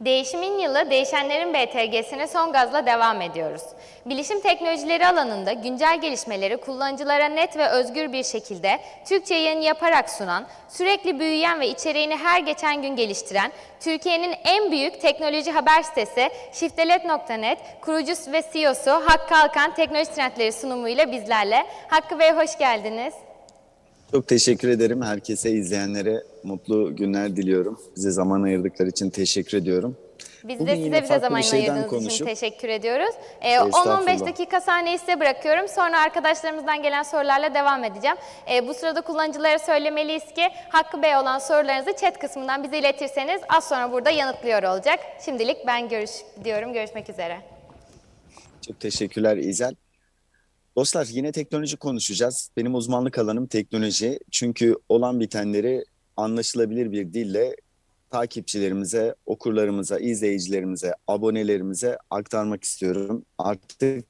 Değişimin yılı Değişenlerin BTG'sine son gazla devam ediyoruz. Bilişim teknolojileri alanında güncel gelişmeleri kullanıcılara net ve özgür bir şekilde Türkçe yayın yaparak sunan, sürekli büyüyen ve içeriğini her geçen gün geliştiren, Türkiye'nin en büyük teknoloji haber sitesi Şiftelet.net kurucusu ve CEO'su Hakkı Alkan Teknoloji Trendleri sunumuyla bizlerle. Hakkı Bey hoş geldiniz. Çok teşekkür ederim. Herkese, izleyenlere mutlu günler diliyorum. Bize zaman ayırdıkları için teşekkür ediyorum. Biz Bugün de size bize zaman ayırdığınız için konuşup- teşekkür ediyoruz. Ee, Estağfurullah. 10-15 dakika sahneyi size bırakıyorum. Sonra arkadaşlarımızdan gelen sorularla devam edeceğim. Ee, bu sırada kullanıcılara söylemeliyiz ki Hakkı Bey olan sorularınızı chat kısmından bize iletirseniz az sonra burada yanıtlıyor olacak. Şimdilik ben görüş diyorum. Görüşmek üzere. Çok teşekkürler İzel. Dostlar yine teknoloji konuşacağız. Benim uzmanlık alanım teknoloji. Çünkü olan bitenleri anlaşılabilir bir dille takipçilerimize, okurlarımıza, izleyicilerimize, abonelerimize aktarmak istiyorum. Artık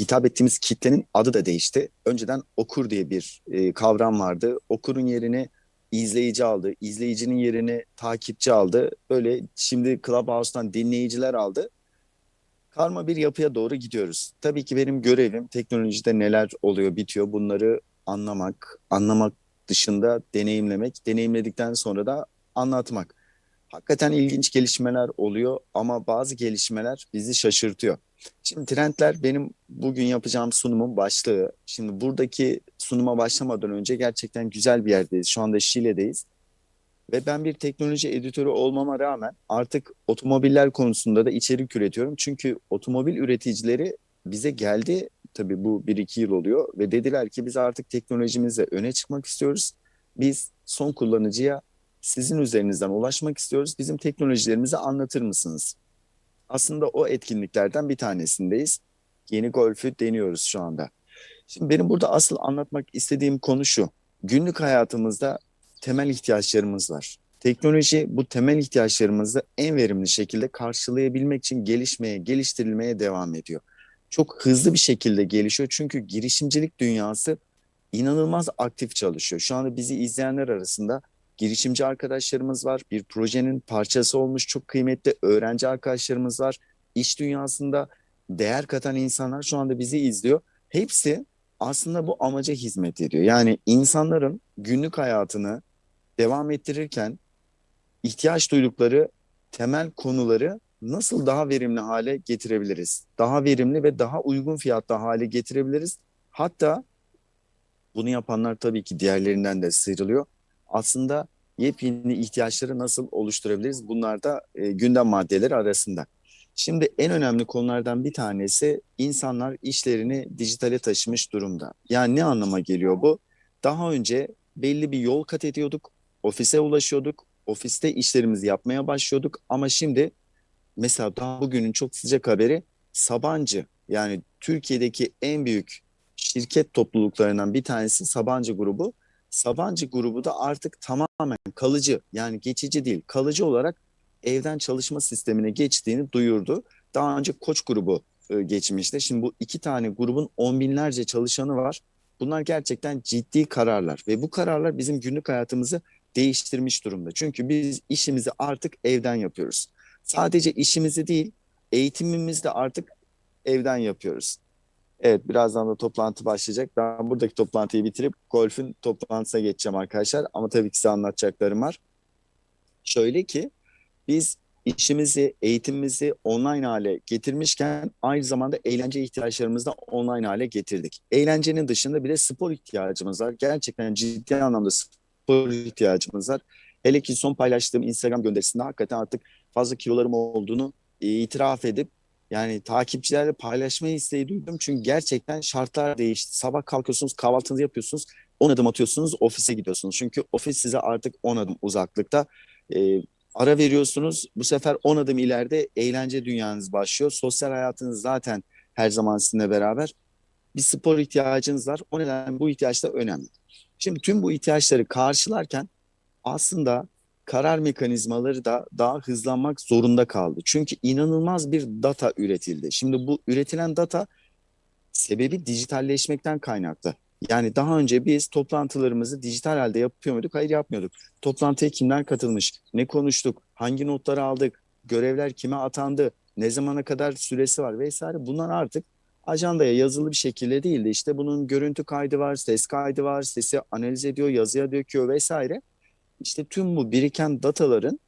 hitap ettiğimiz kitlenin adı da değişti. Önceden okur diye bir e, kavram vardı. Okurun yerini izleyici aldı. İzleyicinin yerini takipçi aldı. Böyle şimdi Clubhouse'dan dinleyiciler aldı karma bir yapıya doğru gidiyoruz. Tabii ki benim görevim teknolojide neler oluyor, bitiyor bunları anlamak, anlamak dışında deneyimlemek, deneyimledikten sonra da anlatmak. Hakikaten ilginç gelişmeler oluyor ama bazı gelişmeler bizi şaşırtıyor. Şimdi trendler benim bugün yapacağım sunumun başlığı. Şimdi buradaki sunuma başlamadan önce gerçekten güzel bir yerdeyiz. Şu anda Şile'deyiz. Ve ben bir teknoloji editörü olmama rağmen artık otomobiller konusunda da içerik üretiyorum. Çünkü otomobil üreticileri bize geldi tabii bu 1-2 yıl oluyor ve dediler ki biz artık teknolojimizle öne çıkmak istiyoruz. Biz son kullanıcıya sizin üzerinizden ulaşmak istiyoruz. Bizim teknolojilerimizi anlatır mısınız? Aslında o etkinliklerden bir tanesindeyiz. Yeni Golf'ü deniyoruz şu anda. Şimdi benim burada asıl anlatmak istediğim konu şu. Günlük hayatımızda temel ihtiyaçlarımız var. Teknoloji bu temel ihtiyaçlarımızı en verimli şekilde karşılayabilmek için gelişmeye, geliştirilmeye devam ediyor. Çok hızlı bir şekilde gelişiyor çünkü girişimcilik dünyası inanılmaz aktif çalışıyor. Şu anda bizi izleyenler arasında girişimci arkadaşlarımız var. Bir projenin parçası olmuş çok kıymetli öğrenci arkadaşlarımız var. İş dünyasında değer katan insanlar şu anda bizi izliyor. Hepsi aslında bu amaca hizmet ediyor. Yani insanların günlük hayatını devam ettirirken ihtiyaç duydukları temel konuları nasıl daha verimli hale getirebiliriz? Daha verimli ve daha uygun fiyatta hale getirebiliriz. Hatta bunu yapanlar tabii ki diğerlerinden de sıyrılıyor. Aslında yepyeni ihtiyaçları nasıl oluşturabiliriz? Bunlar da e, gündem maddeleri arasında. Şimdi en önemli konulardan bir tanesi insanlar işlerini dijitale taşımış durumda. Yani ne anlama geliyor bu? Daha önce belli bir yol kat ediyorduk, ofise ulaşıyorduk, ofiste işlerimizi yapmaya başlıyorduk ama şimdi mesela daha bugünün çok sıcak haberi Sabancı yani Türkiye'deki en büyük şirket topluluklarından bir tanesi Sabancı grubu. Sabancı grubu da artık tamamen kalıcı yani geçici değil kalıcı olarak evden çalışma sistemine geçtiğini duyurdu. Daha önce Koç grubu e, geçmişti. Şimdi bu iki tane grubun on binlerce çalışanı var. Bunlar gerçekten ciddi kararlar ve bu kararlar bizim günlük hayatımızı değiştirmiş durumda. Çünkü biz işimizi artık evden yapıyoruz. Sadece işimizi değil, eğitimimizi de artık evden yapıyoruz. Evet, birazdan da toplantı başlayacak. Ben buradaki toplantıyı bitirip golfün toplantısına geçeceğim arkadaşlar. Ama tabii ki size anlatacaklarım var. Şöyle ki, biz işimizi, eğitimimizi online hale getirmişken aynı zamanda eğlence ihtiyaçlarımızı da online hale getirdik. Eğlencenin dışında bir de spor ihtiyacımız var. Gerçekten ciddi anlamda spor ihtiyacımız var. Hele ki son paylaştığım Instagram gönderisinde hakikaten artık fazla kilolarım olduğunu e, itiraf edip yani takipçilerle paylaşmayı isteği duydum. Çünkü gerçekten şartlar değişti. Sabah kalkıyorsunuz, kahvaltınızı yapıyorsunuz, 10 adım atıyorsunuz, ofise gidiyorsunuz. Çünkü ofis size artık 10 adım uzaklıkta. E, ara veriyorsunuz. Bu sefer 10 adım ileride eğlence dünyanız başlıyor. Sosyal hayatınız zaten her zaman sizinle beraber. Bir spor ihtiyacınız var. O nedenle bu ihtiyaç da önemli. Şimdi tüm bu ihtiyaçları karşılarken aslında karar mekanizmaları da daha hızlanmak zorunda kaldı. Çünkü inanılmaz bir data üretildi. Şimdi bu üretilen data sebebi dijitalleşmekten kaynaklı. Yani daha önce biz toplantılarımızı dijital halde yapıyor muyduk? Hayır yapmıyorduk. Toplantıya kimler katılmış? Ne konuştuk? Hangi notları aldık? görevler kime atandı, ne zamana kadar süresi var vesaire bunlar artık ajandaya yazılı bir şekilde değil de işte bunun görüntü kaydı var, ses kaydı var, sesi analiz ediyor, yazıya döküyor vesaire. İşte tüm bu biriken dataların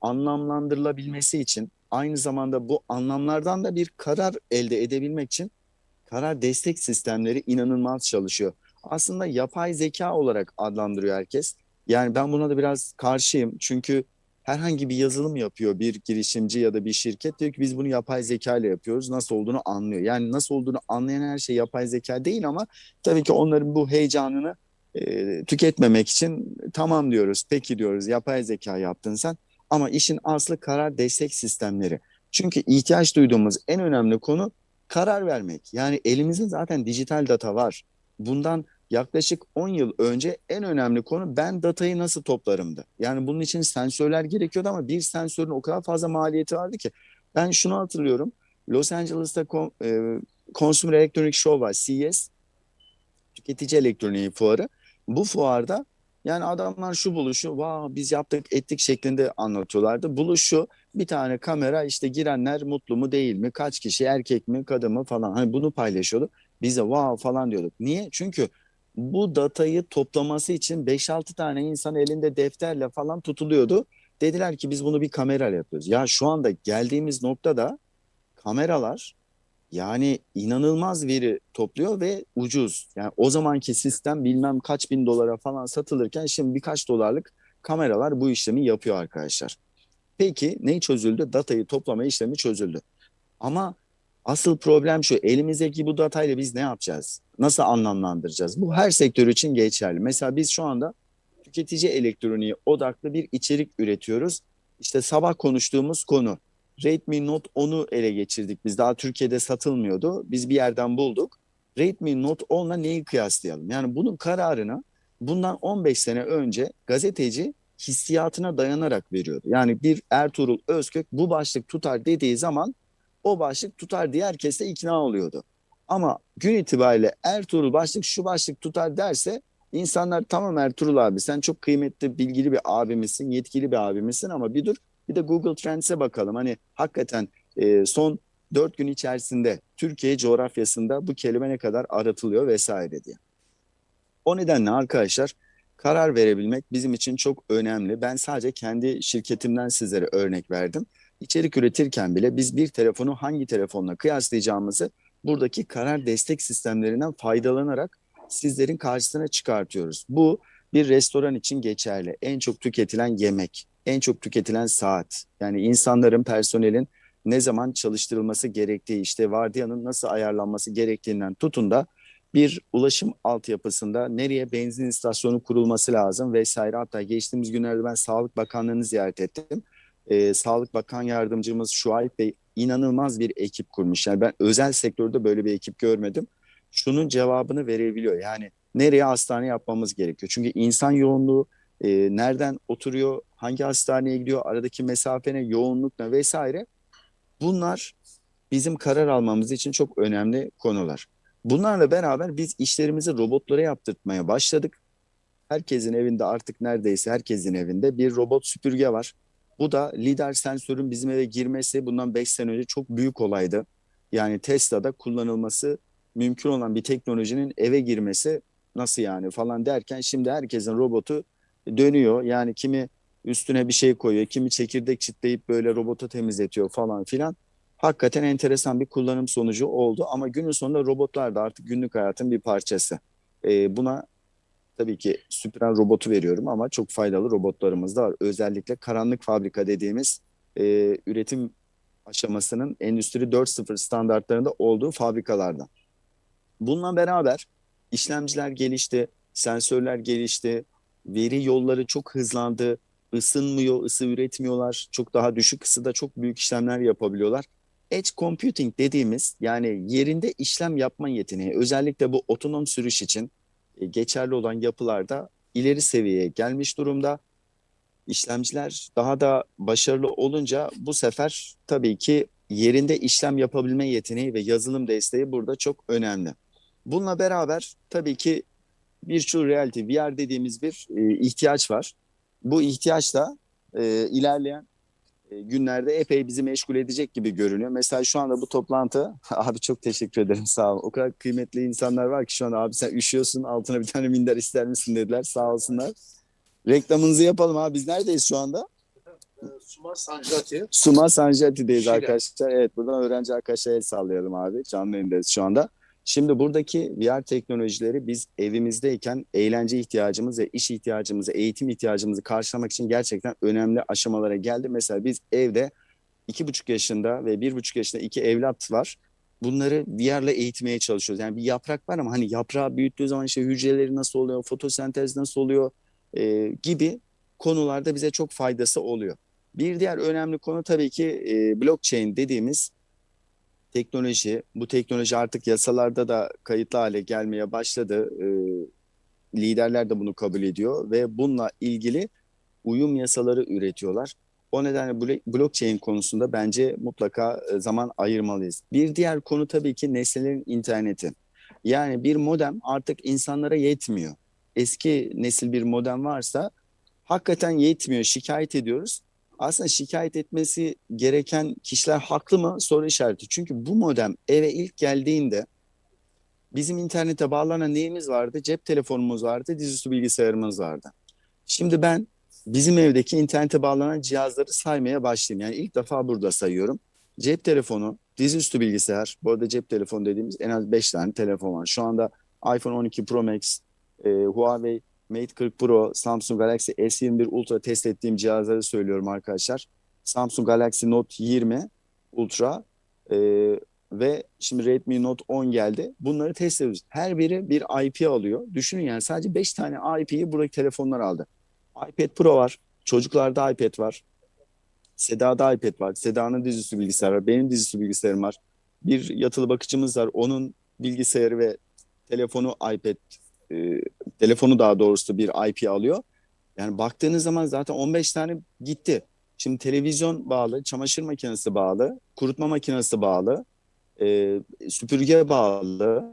anlamlandırılabilmesi için aynı zamanda bu anlamlardan da bir karar elde edebilmek için karar destek sistemleri inanılmaz çalışıyor. Aslında yapay zeka olarak adlandırıyor herkes. Yani ben buna da biraz karşıyım. Çünkü herhangi bir yazılım yapıyor bir girişimci ya da bir şirket diyor ki biz bunu yapay zeka ile yapıyoruz. Nasıl olduğunu anlıyor. Yani nasıl olduğunu anlayan her şey yapay zeka değil ama tabii ki onların bu heyecanını e, tüketmemek için tamam diyoruz. Peki diyoruz yapay zeka yaptın sen. Ama işin aslı karar destek sistemleri. Çünkü ihtiyaç duyduğumuz en önemli konu karar vermek. Yani elimizde zaten dijital data var. Bundan yaklaşık 10 yıl önce en önemli konu ben datayı nasıl toplarımdı. Yani bunun için sensörler gerekiyordu ama bir sensörün o kadar fazla maliyeti vardı ki. Ben şunu hatırlıyorum. Los Angeles'ta e, Consumer Electronic Show var. CES. Tüketici elektroniği fuarı. Bu fuarda yani adamlar şu buluşu vah biz yaptık ettik şeklinde anlatıyorlardı. Buluşu bir tane kamera işte girenler mutlu mu değil mi? Kaç kişi erkek mi kadın mı falan. Hani bunu paylaşıyordu. Biz de wow falan diyorduk. Niye? Çünkü bu datayı toplaması için 5-6 tane insan elinde defterle falan tutuluyordu. Dediler ki biz bunu bir kamerayla yapıyoruz. Ya şu anda geldiğimiz noktada kameralar yani inanılmaz veri topluyor ve ucuz. Yani o zamanki sistem bilmem kaç bin dolara falan satılırken şimdi birkaç dolarlık kameralar bu işlemi yapıyor arkadaşlar. Peki ne çözüldü? Datayı toplama işlemi çözüldü. Ama asıl problem şu elimizdeki bu datayla biz ne yapacağız? Nasıl anlamlandıracağız? Bu her sektör için geçerli. Mesela biz şu anda tüketici elektroniği odaklı bir içerik üretiyoruz. İşte sabah konuştuğumuz konu Redmi Note 10'u ele geçirdik biz. Daha Türkiye'de satılmıyordu. Biz bir yerden bulduk. Redmi Note 10'la neyi kıyaslayalım? Yani bunun kararını bundan 15 sene önce gazeteci hissiyatına dayanarak veriyordu. Yani bir Ertuğrul Özkök bu başlık tutar dediği zaman o başlık tutar diye herkes de ikna oluyordu. Ama gün itibariyle Ertuğrul başlık şu başlık tutar derse insanlar tamam Ertuğrul abi sen çok kıymetli bilgili bir abimizsin, yetkili bir abimizsin ama bir dur bir de Google Trends'e bakalım. Hani hakikaten e, son dört gün içerisinde Türkiye coğrafyasında bu kelime ne kadar aratılıyor vesaire diye. O nedenle arkadaşlar karar verebilmek bizim için çok önemli. Ben sadece kendi şirketimden sizlere örnek verdim. İçerik üretirken bile biz bir telefonu hangi telefonla kıyaslayacağımızı buradaki karar destek sistemlerinden faydalanarak sizlerin karşısına çıkartıyoruz. Bu bir restoran için geçerli. En çok tüketilen yemek, en çok tüketilen saat. Yani insanların, personelin ne zaman çalıştırılması gerektiği, işte vardiyanın nasıl ayarlanması gerektiğinden tutun da bir ulaşım altyapısında nereye benzin istasyonu kurulması lazım vesaire. Hatta geçtiğimiz günlerde ben Sağlık Bakanlığı'nı ziyaret ettim. Ee, Sağlık Bakan Yardımcımız Şuayb Bey inanılmaz bir ekip kurmuş. Yani ben özel sektörde böyle bir ekip görmedim. Şunun cevabını verebiliyor. Yani nereye hastane yapmamız gerekiyor? Çünkü insan yoğunluğu e, nereden oturuyor, hangi hastaneye gidiyor, aradaki mesafe ne, yoğunluk ne vesaire. Bunlar bizim karar almamız için çok önemli konular. Bunlarla beraber biz işlerimizi robotlara yaptırtmaya başladık. Herkesin evinde artık neredeyse herkesin evinde bir robot süpürge var. Bu da lidar sensörün bizim eve girmesi bundan 5 sene önce çok büyük olaydı. Yani Tesla'da kullanılması mümkün olan bir teknolojinin eve girmesi nasıl yani falan derken şimdi herkesin robotu dönüyor. Yani kimi üstüne bir şey koyuyor, kimi çekirdek çitleyip böyle robota temizletiyor falan filan. Hakikaten enteresan bir kullanım sonucu oldu ama günün sonunda robotlar da artık günlük hayatın bir parçası. Ee, buna tabii ki süpüren robotu veriyorum ama çok faydalı robotlarımız da var. Özellikle karanlık fabrika dediğimiz e, üretim aşamasının Endüstri 4.0 standartlarında olduğu fabrikalardan. Bununla beraber işlemciler gelişti, sensörler gelişti, veri yolları çok hızlandı, ısınmıyor, ısı üretmiyorlar, çok daha düşük ısıda çok büyük işlemler yapabiliyorlar. Edge computing dediğimiz yani yerinde işlem yapma yeteneği özellikle bu otonom sürüş için geçerli olan yapılarda ileri seviyeye gelmiş durumda. İşlemciler daha da başarılı olunca bu sefer tabii ki yerinde işlem yapabilme yeteneği ve yazılım desteği burada çok önemli. Bununla beraber tabii ki virtual reality, VR dediğimiz bir e, ihtiyaç var. Bu ihtiyaç da e, ilerleyen e, günlerde epey bizi meşgul edecek gibi görünüyor. Mesela şu anda bu toplantı, abi çok teşekkür ederim sağ ol. O kadar kıymetli insanlar var ki şu anda abi sen üşüyorsun altına bir tane minder ister misin dediler sağ olsunlar. Reklamınızı yapalım abi biz neredeyiz şu anda? Suma Sancati. Suma Sancati'deyiz Şile. arkadaşlar. Evet buradan öğrenci arkadaşlara el sallayalım abi. Canlı yayındayız şu anda. Şimdi buradaki VR teknolojileri biz evimizdeyken eğlence ihtiyacımız ve iş ihtiyacımızı, eğitim ihtiyacımızı karşılamak için gerçekten önemli aşamalara geldi. Mesela biz evde iki buçuk yaşında ve bir buçuk yaşında iki evlat var. Bunları VR'la eğitmeye çalışıyoruz. Yani bir yaprak var ama hani yaprağı büyüttüğü zaman işte hücreleri nasıl oluyor, fotosentez nasıl oluyor e, gibi konularda bize çok faydası oluyor. Bir diğer önemli konu tabii ki e, blockchain dediğimiz teknoloji. Bu teknoloji artık yasalarda da kayıtlı hale gelmeye başladı. E, liderler de bunu kabul ediyor ve bununla ilgili uyum yasaları üretiyorlar. O nedenle blo- blockchain konusunda bence mutlaka e, zaman ayırmalıyız. Bir diğer konu tabii ki nesnelerin interneti. Yani bir modem artık insanlara yetmiyor. Eski nesil bir modem varsa hakikaten yetmiyor. Şikayet ediyoruz aslında şikayet etmesi gereken kişiler haklı mı soru işareti. Çünkü bu modem eve ilk geldiğinde bizim internete bağlanan neyimiz vardı? Cep telefonumuz vardı, dizüstü bilgisayarımız vardı. Şimdi ben bizim evdeki internete bağlanan cihazları saymaya başlayayım. Yani ilk defa burada sayıyorum. Cep telefonu, dizüstü bilgisayar. Bu arada cep telefonu dediğimiz en az 5 tane telefon var. Şu anda iPhone 12 Pro Max, e, Huawei Mate 40 Pro, Samsung Galaxy S21 Ultra test ettiğim cihazları söylüyorum arkadaşlar. Samsung Galaxy Note 20 Ultra e, ve şimdi Redmi Note 10 geldi. Bunları test ediyoruz. Her biri bir IP alıyor. Düşünün yani sadece 5 tane IP'yi buradaki telefonlar aldı. iPad Pro var. Çocuklarda iPad var. Seda'da iPad var. Seda'nın dizüstü bilgisayarı var. Benim dizüstü bilgisayarım var. Bir yatılı bakıcımız var. Onun bilgisayarı ve telefonu iPad e, telefonu daha doğrusu bir IP alıyor. Yani baktığınız zaman zaten 15 tane gitti. Şimdi televizyon bağlı, çamaşır makinesi bağlı, kurutma makinesi bağlı, e, süpürge bağlı,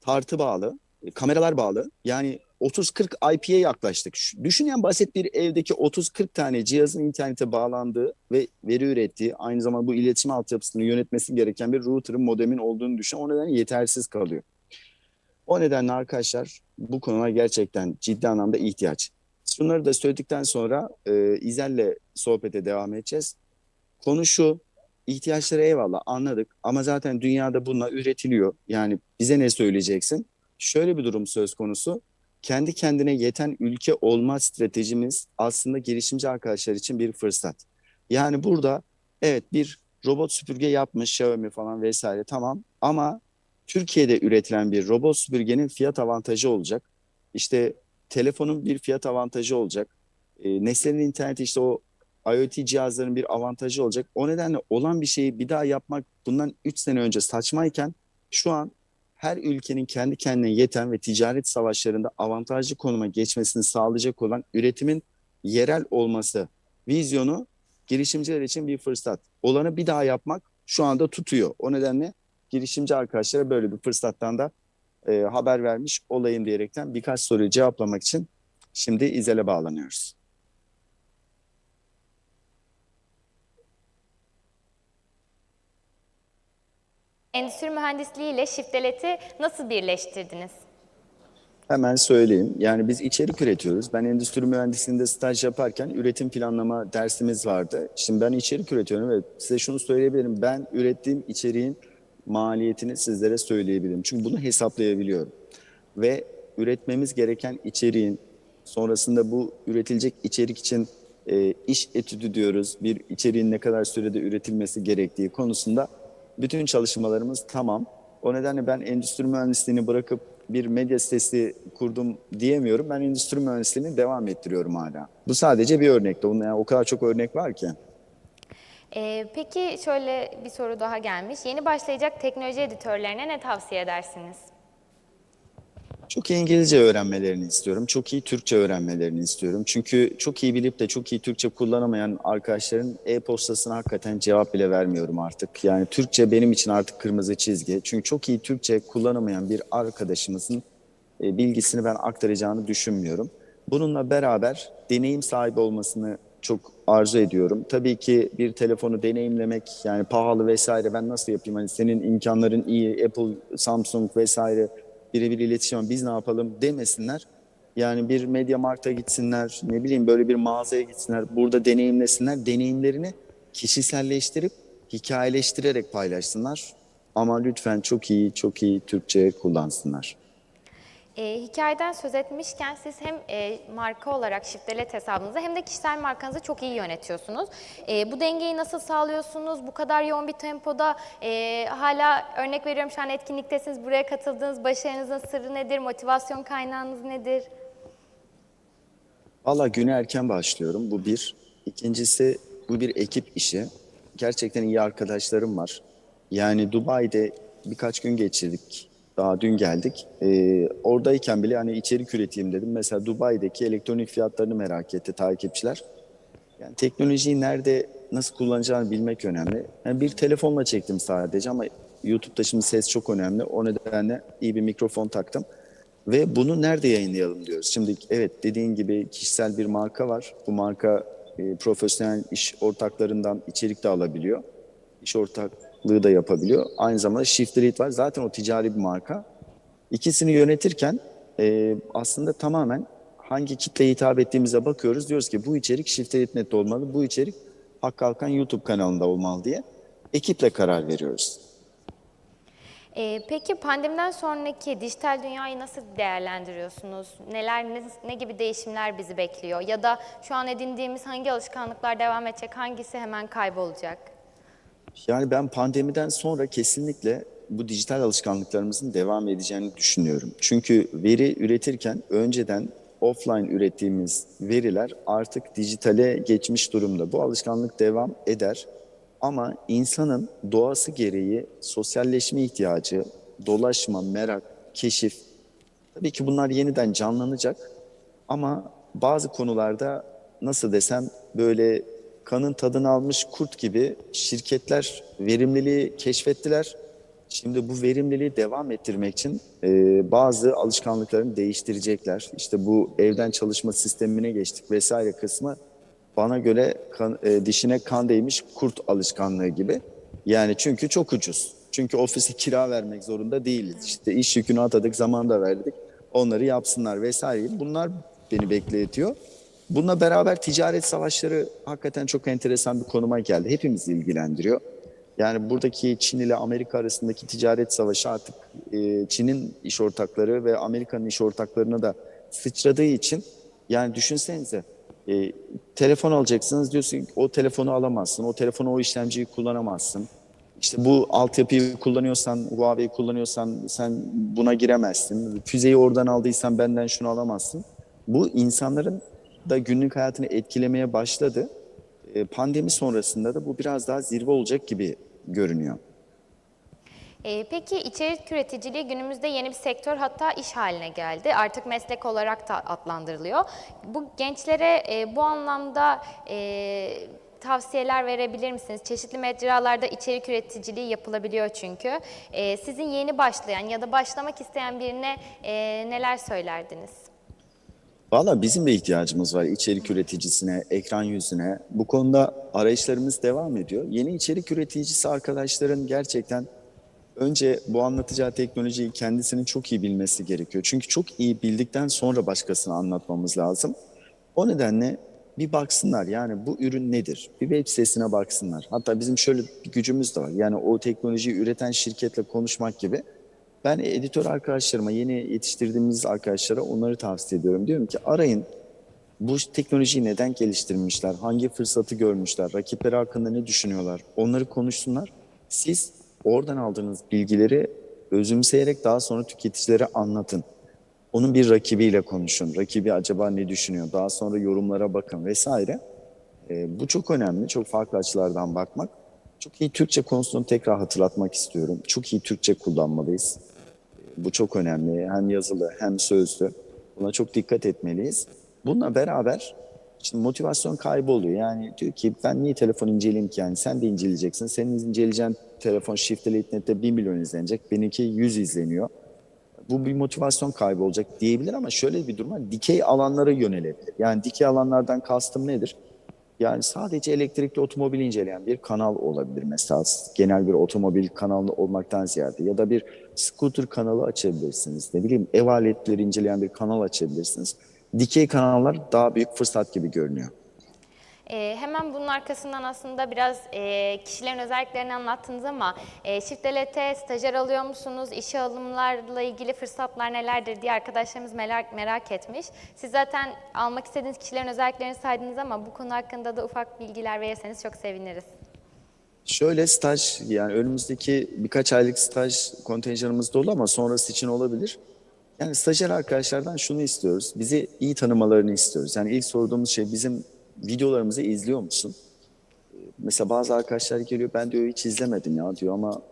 tartı bağlı, e, kameralar bağlı. Yani 30-40 IP'ye yaklaştık. Şu- Düşün yani basit bir evdeki 30-40 tane cihazın internete bağlandığı ve veri ürettiği, aynı zamanda bu iletişim altyapısını yönetmesi gereken bir router'ın, modemin olduğunu düşün. O nedenle yetersiz kalıyor. O nedenle arkadaşlar bu konuya gerçekten ciddi anlamda ihtiyaç. Şunları da söyledikten sonra e, İzel'le sohbete devam edeceğiz. Konu şu, ihtiyaçları eyvallah anladık ama zaten dünyada bunlar üretiliyor. Yani bize ne söyleyeceksin? Şöyle bir durum söz konusu. Kendi kendine yeten ülke olma stratejimiz aslında girişimci arkadaşlar için bir fırsat. Yani burada evet bir robot süpürge yapmış Xiaomi falan vesaire tamam ama Türkiye'de üretilen bir robot süpürgenin fiyat avantajı olacak. İşte telefonun bir fiyat avantajı olacak. E, Nesne'nin interneti işte o IoT cihazların bir avantajı olacak. O nedenle olan bir şeyi bir daha yapmak bundan 3 sene önce saçmayken şu an her ülkenin kendi kendine yeten ve ticaret savaşlarında avantajlı konuma geçmesini sağlayacak olan üretimin yerel olması vizyonu girişimciler için bir fırsat. Olanı bir daha yapmak şu anda tutuyor. O nedenle girişimci arkadaşlara böyle bir fırsattan da e, haber vermiş olayım diyerekten birkaç soruyu cevaplamak için şimdi İzel'e bağlanıyoruz. Endüstri mühendisliği ile Şiftelet'i nasıl birleştirdiniz? Hemen söyleyeyim. Yani biz içerik üretiyoruz. Ben endüstri mühendisliğinde staj yaparken üretim planlama dersimiz vardı. Şimdi ben içerik üretiyorum ve size şunu söyleyebilirim. Ben ürettiğim içeriğin maliyetini sizlere söyleyebilirim. Çünkü bunu hesaplayabiliyorum. Ve üretmemiz gereken içeriğin sonrasında bu üretilecek içerik için e, iş etüdü diyoruz. Bir içeriğin ne kadar sürede üretilmesi gerektiği konusunda bütün çalışmalarımız tamam. O nedenle ben endüstri mühendisliğini bırakıp bir medya sitesi kurdum diyemiyorum. Ben endüstri mühendisliğini devam ettiriyorum hala. Bu sadece bir örnekte. Onun yani o kadar çok örnek var ki. Ee, peki şöyle bir soru daha gelmiş. Yeni başlayacak teknoloji editörlerine ne tavsiye edersiniz? Çok iyi İngilizce öğrenmelerini istiyorum. Çok iyi Türkçe öğrenmelerini istiyorum. Çünkü çok iyi bilip de çok iyi Türkçe kullanamayan arkadaşların e-postasına hakikaten cevap bile vermiyorum artık. Yani Türkçe benim için artık kırmızı çizgi. Çünkü çok iyi Türkçe kullanamayan bir arkadaşımızın e, bilgisini ben aktaracağını düşünmüyorum. Bununla beraber deneyim sahibi olmasını çok arzu ediyorum. Tabii ki bir telefonu deneyimlemek yani pahalı vesaire ben nasıl yapayım? Hani senin imkanların iyi, Apple, Samsung vesaire birebir iletişim biz ne yapalım demesinler. Yani bir Media Markt'a gitsinler, ne bileyim böyle bir mağazaya gitsinler, burada deneyimlesinler. Deneyimlerini kişiselleştirip hikayeleştirerek paylaşsınlar. Ama lütfen çok iyi, çok iyi Türkçe kullansınlar. E, hikayeden söz etmişken siz hem e, marka olarak Şiftelet hesabınızı hem de kişisel markanızı çok iyi yönetiyorsunuz. E, bu dengeyi nasıl sağlıyorsunuz? Bu kadar yoğun bir tempoda e, hala örnek veriyorum şu an etkinliktesiniz, buraya katıldınız. Başarınızın sırrı nedir? Motivasyon kaynağınız nedir? Valla güne erken başlıyorum. Bu bir. İkincisi bu bir ekip işi. Gerçekten iyi arkadaşlarım var. Yani Dubai'de birkaç gün geçirdik. Daha dün geldik. Ee, oradayken bile hani içerik üreteyim dedim. Mesela Dubai'deki elektronik fiyatlarını merak etti takipçiler. Yani teknolojiyi nerede nasıl kullanacağını bilmek önemli. Yani bir telefonla çektim sadece ama YouTube'da şimdi ses çok önemli. O nedenle iyi bir mikrofon taktım. Ve bunu nerede yayınlayalım diyoruz. Şimdi evet dediğin gibi kişisel bir marka var. Bu marka e, profesyonel iş ortaklarından içerik de alabiliyor. İş ortaklığı da yapabiliyor. Aynı zamanda Shift Lead var. Zaten o ticari bir marka. İkisini yönetirken e, aslında tamamen hangi kitleye hitap ettiğimize bakıyoruz. Diyoruz ki bu içerik Shift Lead Net'te olmalı. Bu içerik Hakkı Alkan YouTube kanalında olmalı diye. Ekiple karar veriyoruz. E, peki pandemiden sonraki dijital dünyayı nasıl değerlendiriyorsunuz? Neler, ne, ne gibi değişimler bizi bekliyor? Ya da şu an edindiğimiz hangi alışkanlıklar devam edecek, hangisi hemen kaybolacak? Yani ben pandemiden sonra kesinlikle bu dijital alışkanlıklarımızın devam edeceğini düşünüyorum. Çünkü veri üretirken önceden offline ürettiğimiz veriler artık dijitale geçmiş durumda. Bu alışkanlık devam eder. Ama insanın doğası gereği sosyalleşme ihtiyacı, dolaşma, merak, keşif tabii ki bunlar yeniden canlanacak. Ama bazı konularda nasıl desem böyle kanın tadını almış kurt gibi şirketler verimliliği keşfettiler. Şimdi bu verimliliği devam ettirmek için e, bazı alışkanlıklarını değiştirecekler. İşte bu evden çalışma sistemine geçtik vesaire kısmı bana göre kan, e, dişine kan değmiş kurt alışkanlığı gibi. Yani çünkü çok ucuz. Çünkü ofise kira vermek zorunda değiliz. İşte iş yükünü atadık, zaman da verdik. Onları yapsınlar vesaire. Bunlar beni bekletiyor. Bununla beraber ticaret savaşları hakikaten çok enteresan bir konuma geldi. Hepimizi ilgilendiriyor. Yani buradaki Çin ile Amerika arasındaki ticaret savaşı artık e, Çin'in iş ortakları ve Amerika'nın iş ortaklarına da sıçradığı için yani düşünsenize e, telefon alacaksınız diyorsun o telefonu alamazsın, o telefonu o işlemciyi kullanamazsın. İşte bu altyapıyı kullanıyorsan, Huawei kullanıyorsan sen buna giremezsin. Füzeyi oradan aldıysan benden şunu alamazsın. Bu insanların da günlük hayatını etkilemeye başladı. E, pandemi sonrasında da bu biraz daha zirve olacak gibi görünüyor. Ee, peki içerik üreticiliği günümüzde yeni bir sektör hatta iş haline geldi. Artık meslek olarak da adlandırılıyor. Bu gençlere e, bu anlamda e, tavsiyeler verebilir misiniz? Çeşitli mecralarda içerik üreticiliği yapılabiliyor çünkü. E, sizin yeni başlayan ya da başlamak isteyen birine e, neler söylerdiniz? Valla bizim de ihtiyacımız var içerik üreticisine, ekran yüzüne. Bu konuda arayışlarımız devam ediyor. Yeni içerik üreticisi arkadaşların gerçekten önce bu anlatacağı teknolojiyi kendisinin çok iyi bilmesi gerekiyor. Çünkü çok iyi bildikten sonra başkasına anlatmamız lazım. O nedenle bir baksınlar yani bu ürün nedir? Bir web sitesine baksınlar. Hatta bizim şöyle bir gücümüz de var. Yani o teknolojiyi üreten şirketle konuşmak gibi. Ben editör arkadaşlarıma, yeni yetiştirdiğimiz arkadaşlara onları tavsiye ediyorum. Diyorum ki arayın bu teknolojiyi neden geliştirmişler, hangi fırsatı görmüşler, rakipleri hakkında ne düşünüyorlar, onları konuşsunlar. Siz oradan aldığınız bilgileri özümseyerek daha sonra tüketicilere anlatın. Onun bir rakibiyle konuşun. Rakibi acaba ne düşünüyor? Daha sonra yorumlara bakın vesaire. E, bu çok önemli. Çok farklı açılardan bakmak. Çok iyi Türkçe konusunu tekrar hatırlatmak istiyorum. Çok iyi Türkçe kullanmalıyız. Bu çok önemli. Hem yazılı hem sözlü. Buna çok dikkat etmeliyiz. Bununla beraber şimdi motivasyon kaybı oluyor. Yani diyor ki ben niye telefon inceleyeyim ki yani sen de inceleyeceksin. Senin inceleyeceğin telefon Shift Elite Net'te 1 milyon izlenecek. Benimki 100 izleniyor. Bu bir motivasyon kaybı olacak diyebilir ama şöyle bir durum var. Dikey alanlara yönelebilir. Yani dikey alanlardan kastım nedir? Yani sadece elektrikli otomobili inceleyen bir kanal olabilir mesela genel bir otomobil kanalı olmaktan ziyade ya da bir scooter kanalı açabilirsiniz. Ne bileyim ev aletleri inceleyen bir kanal açabilirsiniz. Dikey kanallar daha büyük fırsat gibi görünüyor. Ee, hemen bunun arkasından aslında biraz e, kişilerin özelliklerini anlattınız ama e, Şiftelet'e stajyer alıyor musunuz? İşe alımlarla ilgili fırsatlar nelerdir diye arkadaşlarımız merak, merak etmiş. Siz zaten almak istediğiniz kişilerin özelliklerini saydınız ama bu konu hakkında da ufak bilgiler verirseniz çok seviniriz. Şöyle staj yani önümüzdeki birkaç aylık staj kontenjanımız dolu ama sonrası için olabilir. Yani stajyer arkadaşlardan şunu istiyoruz. Bizi iyi tanımalarını istiyoruz. Yani ilk sorduğumuz şey bizim videolarımızı izliyor musun? Mesela bazı arkadaşlar geliyor ben diyor hiç izlemedim ya diyor ama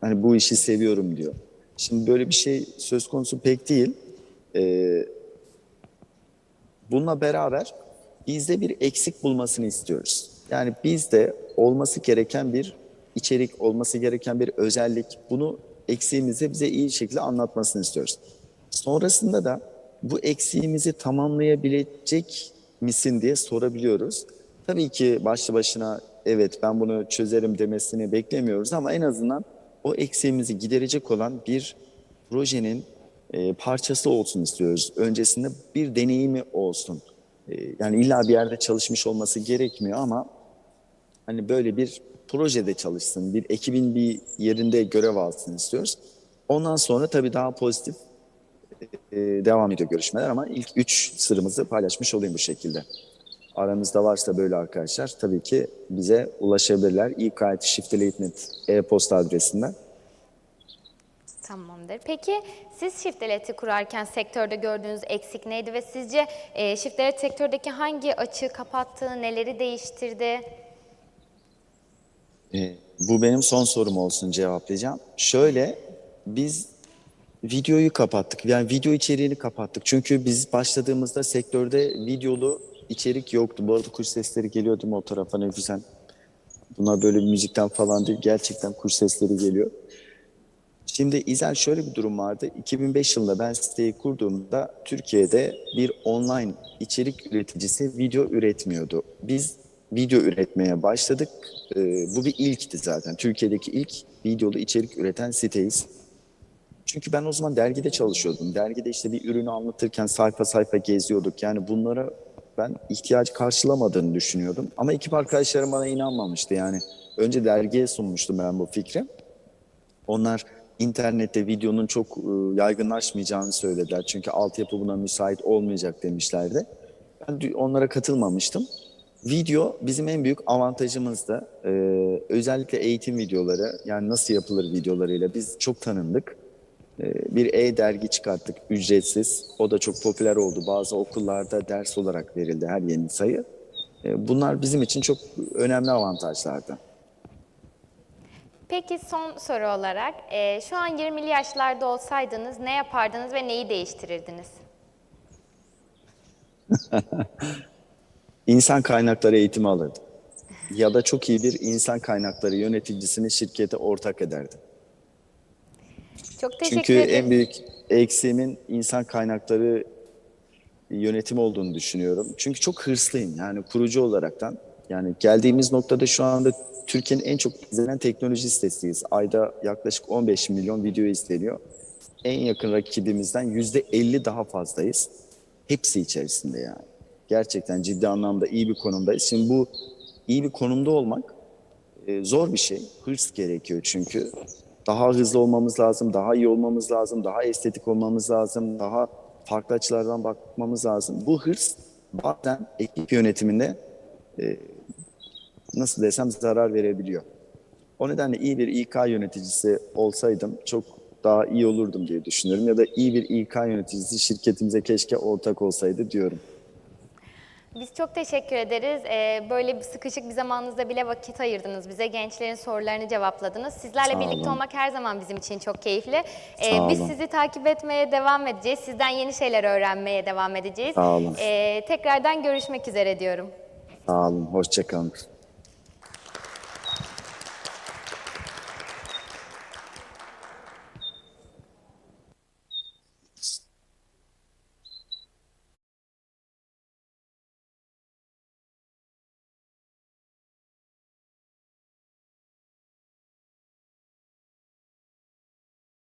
hani bu işi seviyorum diyor. Şimdi böyle bir şey söz konusu pek değil. Ee, bununla beraber bizde bir eksik bulmasını istiyoruz. Yani bizde olması gereken bir içerik, olması gereken bir özellik, bunu eksiğimizi bize iyi şekilde anlatmasını istiyoruz. Sonrasında da bu eksiğimizi tamamlayabilecek misin diye sorabiliyoruz. Tabii ki başlı başına evet ben bunu çözerim demesini beklemiyoruz ama en azından o eksiğimizi giderecek olan bir projenin e, parçası olsun istiyoruz. Öncesinde bir deneyimi olsun. E, yani illa bir yerde çalışmış olması gerekmiyor ama hani böyle bir projede çalışsın, bir ekibin bir yerinde görev alsın istiyoruz. Ondan sonra tabii daha pozitif e, devam ediyor görüşmeler ama ilk üç sırrımızı paylaşmış olayım bu şekilde. Aranızda varsa böyle arkadaşlar tabii ki bize ulaşabilirler. İKT e-posta adresinden. Tamamdır. Peki siz Şiftelet'i kurarken sektörde gördüğünüz eksik neydi ve sizce e, Şiftelet sektördeki hangi açığı kapattı, neleri değiştirdi? E, bu benim son sorum olsun cevaplayacağım. Şöyle biz videoyu kapattık. Yani video içeriğini kapattık. Çünkü biz başladığımızda sektörde videolu içerik yoktu. Bu arada kuş sesleri geliyor değil mi o tarafa ne güzel. Bunlar böyle müzikten falan değil. Gerçekten kuş sesleri geliyor. Şimdi İzel şöyle bir durum vardı. 2005 yılında ben siteyi kurduğumda Türkiye'de bir online içerik üreticisi video üretmiyordu. Biz video üretmeye başladık. Ee, bu bir ilkti zaten. Türkiye'deki ilk videolu içerik üreten siteyiz. Çünkü ben o zaman dergide çalışıyordum. Dergide işte bir ürünü anlatırken sayfa sayfa geziyorduk. Yani bunlara ben ihtiyaç karşılamadığını düşünüyordum. Ama ekip arkadaşlarım bana inanmamıştı. Yani önce dergiye sunmuştum ben bu fikri. Onlar internette videonun çok e, yaygınlaşmayacağını söylediler. Çünkü altyapı buna müsait olmayacak demişlerdi. Ben onlara katılmamıştım. Video bizim en büyük avantajımızdı. Ee, özellikle eğitim videoları, yani nasıl yapılır videolarıyla biz çok tanındık. Ee, bir e-dergi çıkarttık ücretsiz. O da çok popüler oldu. Bazı okullarda ders olarak verildi her yeni sayı. Ee, bunlar bizim için çok önemli avantajlardı. Peki son soru olarak e, şu an 20'li yaşlarda olsaydınız ne yapardınız ve neyi değiştirirdiniz? İnsan kaynakları eğitimi alırdım. Ya da çok iyi bir insan kaynakları yöneticisini şirkete ortak ederdim. Çok teşekkür Çünkü ederim. en büyük eksiğimin insan kaynakları yönetimi olduğunu düşünüyorum. Çünkü çok hırslıyım yani kurucu olaraktan. Yani geldiğimiz noktada şu anda Türkiye'nin en çok izlenen teknoloji sitesiyiz. Ayda yaklaşık 15 milyon video izleniyor. En yakın rakibimizden %50 daha fazlayız. Hepsi içerisinde yani. Gerçekten ciddi anlamda iyi bir konumdayız. Şimdi bu iyi bir konumda olmak e, zor bir şey. Hırs gerekiyor çünkü. Daha hızlı olmamız lazım, daha iyi olmamız lazım, daha estetik olmamız lazım, daha farklı açılardan bakmamız lazım. Bu hırs bazen ekip yönetiminde e, nasıl desem zarar verebiliyor. O nedenle iyi bir İK yöneticisi olsaydım çok daha iyi olurdum diye düşünüyorum. Ya da iyi bir İK yöneticisi şirketimize keşke ortak olsaydı diyorum. Biz çok teşekkür ederiz. Ee, böyle bir sıkışık bir zamanınızda bile vakit ayırdınız bize. Gençlerin sorularını cevapladınız. Sizlerle Sağ birlikte olun. olmak her zaman bizim için çok keyifli. Ee, Sağ biz olun. sizi takip etmeye devam edeceğiz. Sizden yeni şeyler öğrenmeye devam edeceğiz. Sağ olun. Ee, tekrardan görüşmek üzere diyorum. Sağ olun, hoşçakalın.